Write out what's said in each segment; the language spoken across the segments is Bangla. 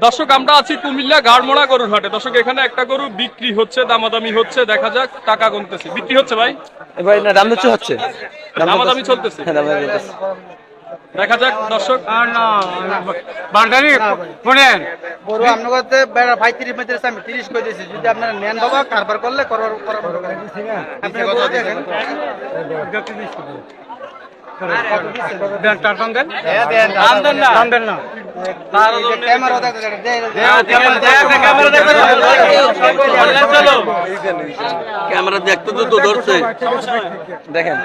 দর্শক আমরা আছি কুমিল্লা গাড়মোড়া গরুর হাটে। দর্শক এখানে একটা গরু বিক্রি হচ্ছে দামাদামি হচ্ছে দেখা যাক টাকা গুনতেছি বিক্রি হচ্ছে ভাই? এবার না দাম হচ্ছে। দামাদামি চলতেছে। হ্যাঁ দামাদামি চলতেছে। দেখা যাক দর্শক। বান্ডারি শোনেন। কাছে বেড়া ভাই তিরিশ পঁয়ত্রিশ আমি তিরিশ করে দিয়েছি যদি আপনারা নেন বাবা কারবার করলে করবার করার আপনি গরু দেখেন। দেন দেন। দাম দেন না। দাম দেন না। ক্যামেরা দেখতে তো তো ধরছে। দেখেন।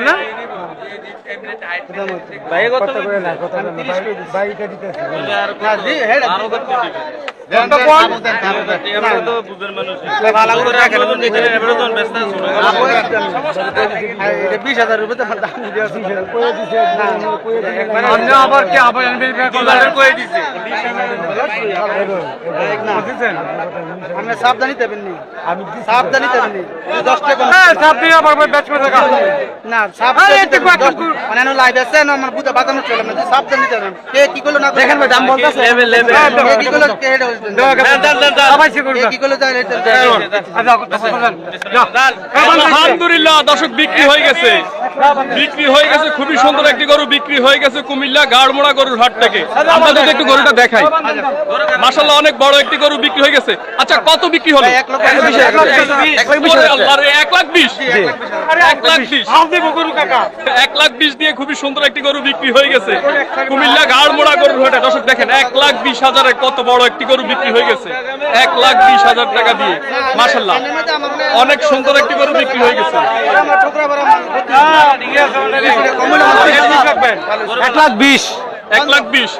না? বিশ হাজার রুপে আবার কি আবার আপনি সাবধানি দেবেন নি সাবধানি দেবেন নি দশ টাকা হ্যাঁ সব আবার বেচ করে দেখা না সাবধানি মানে লাইভ আছে না আমার বুঝে বাতানো চলে না। সাবধানি দেবেন কে কি করল না দেখেন দাম বলতেছে? লেভেল লেভেল কি করল? কে হেডে হইছে সবাই সে করবে কে কি করল? জানেন আলহামদুলিল্লাহ দর্শক বিক্রি হয়ে গেছে। বিক্রি হয়ে গেছে খুবই সুন্দর একটি গরু বিক্রি হয়ে গেছে কুমিল্লা গাড়মোড়া গরুর হাট থেকে। আমরা যদি একটু গরুটা দেখাই। মাসাল্লাহ অনেক বড় একটি গরু বিক্রি হয়ে গেছে। আচ্ছা কত বিক্রি হলো? এক লক্ষ বিশ এক লক্ষ হাজার। বিশ। এক লাখ বিশ। এক লাখ বিশ। এক লাখ বিশ। আপনি বকুরু কাকা। এক লাখ বিশ দিয়ে খুবই সুন্দর একটি গরু বিক্রি হয়ে গেছে। কুমিল্লা গাড়মোড়া গরুর দেখেন এক লাখ বিশ হাজারে কত বড় একটি গরু বিক্রি হয়ে গেছে। এক লাখ বিশ হাজার টাকা দিয়ে। মাসাল্লাহ অনেক সুন্দর একটি গরু বিক্রি হয়ে গেছে। রাখবেন এক লাখ বিশ। এক লাখ বিশ।